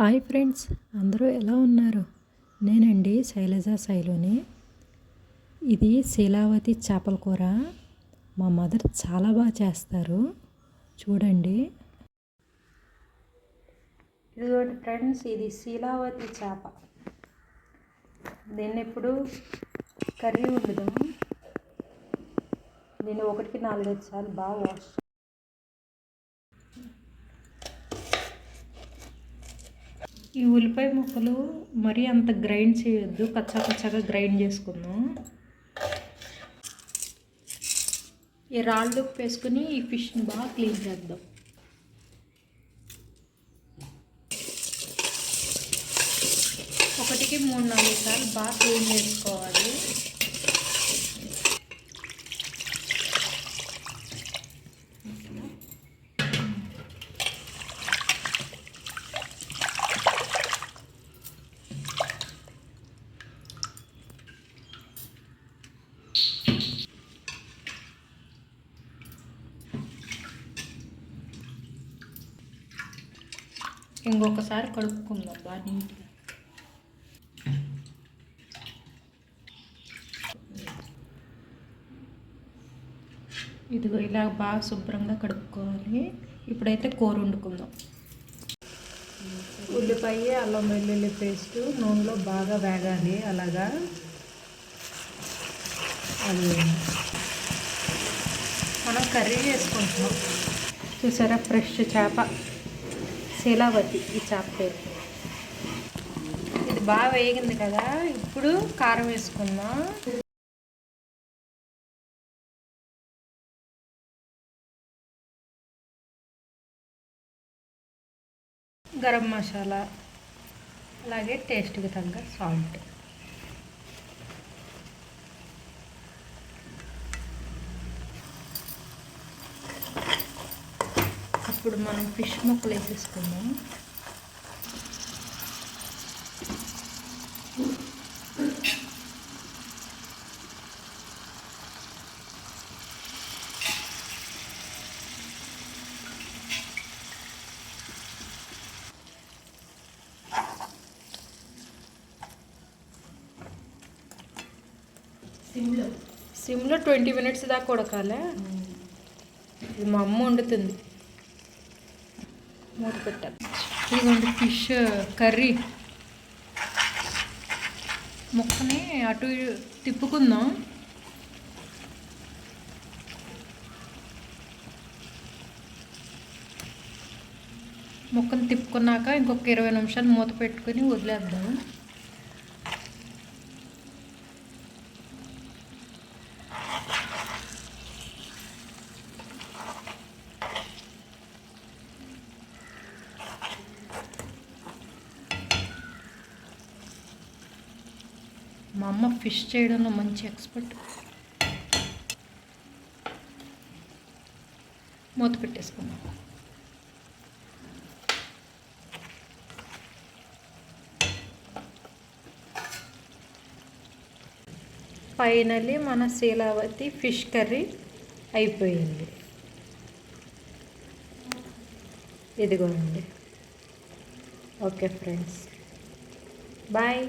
Hi friends అందరూ ఎలా ఉన్నారు? నేనండి శైలజ శైలోని ఇది శీలావతి చేపల కూర. మా మదర్ చాలా బాగా చేస్తారు. చూడండి. ఇదిగోండి ఫ్రెండ్స్ ఇది శీలావతి చేప. దీన్ని ఇప్పుడు కర్రీ ఉండదు దీన్ని ఒకటికి నాలుగైదు సార్లు బాగా వాష్ ఈ ఉల్లిపాయ ముక్కలు మరీ అంత గ్రైండ్ చేయొద్దు. కచ్చా కచ్చాగా గ్రైండ్ చేసుకుందాం. ఈ రాళ్ళు ఉప్పు వేసుకుని ఈ ఫిష్ని బాగా క్లీన్ చేద్దాం. ఒకటికి మూడు నాలుగు సార్లు బాగా క్లీన్ చేసుకోవాలి. ఇంకొకసారి కడుక్కుందాం బాగా నీట్గా. ఇదిగో ఇలా బాగా శుభ్రంగా కడుక్కోవాలి. ఇప్పుడైతే కూర వండుకుందాం. ఉల్లిపాయ అల్లం వెల్లుల్లి పేస్ట్ నూనెలో బాగా వేగాలి. అలాగా అది మనం కర్రీ చేసుకుంటున్నాం. చూసారా ఫ్రెష్ చేప. శీలావతి ఈ చేప పేరు. ఇది బాగా వేగింది కదా ఇప్పుడు కారం వేసుకుందాం. గరం మసాలా అలాగే టేస్ట్కి తగ్గ సాల్ట్ ఇప్పుడు మనం ఫిష్ ముక్కలు వేసేసుకుందాం. సిమ్లో. సిమ్లో ట్వంటీ మినిట్స్ దాకా ఉడకాలే. ఇది మా అమ్మ వండుతుంది. మూత పెట్టాలి ఇదిగోండి ఫిష్ కర్రీ. ముక్కని అటు తిప్పుకుందాం. ముక్కను తిప్పుకున్నాక ఇంకొక ఇరవై నిమిషాలు మూత పెట్టుకొని వదిలేద్దాం. మా అమ్మ ఫిష్ చేయడంలో మంచి ఎక్స్పర్ట్. మూత పెట్టేసుకున్నాం. ఫైనలీ మన శీలావతి ఫిష్ కర్రీ అయిపోయింది. ఇదిగోండి ఓకే ఫ్రెండ్స్. బాయ్.